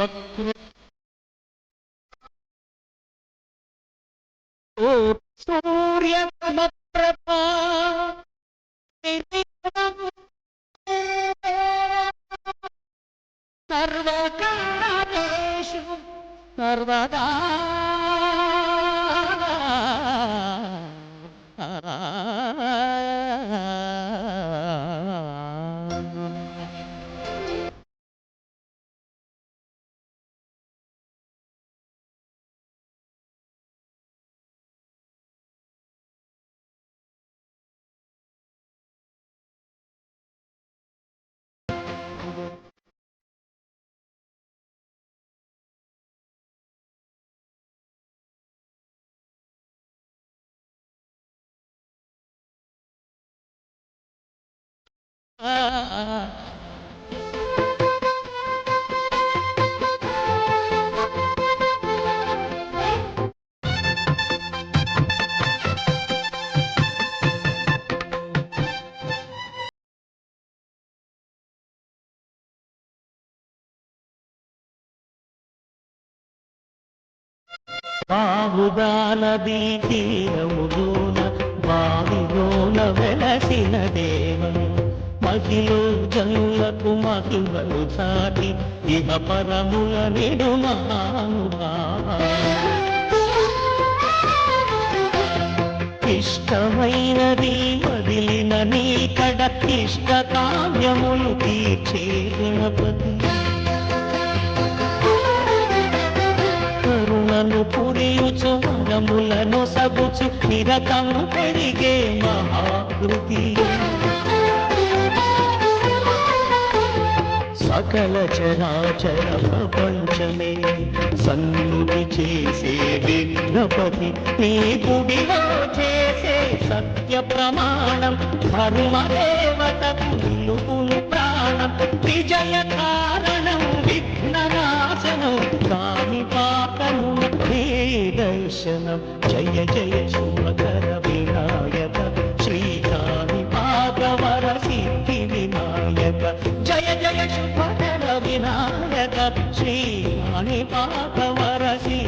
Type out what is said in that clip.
सूर्य सूर्यमप्रभा सर्वकालेषु सर्वदा ప్రభా సర్వకాలేషు సర్వదా మహిలో జనులకు మహిమలు చాటి ఇహ పరముల నిడు ఇష్టమైనది వదిలిన నీ కడ ఇష్ట కావ్యములు తీర్చే గణపతి కరుణను పురియుచు వరములను సగుచు నిరతము పెరిగే మహాకృతి. సకల చరాచర ప్రపంచమే సన్నిధి చేసే విఘ్నపతి నీ గుడిలో చేసే సత్య ప్రమాణం. ధర్మ దేవతకు నిలుపును ప్రాణం. విజయ కారణం విఘ్ననాశనం. కాని పాపము దర్శనం. జయ జయ శుభకర వినాయక వినాయక శ్రీ మణిపాత వరసి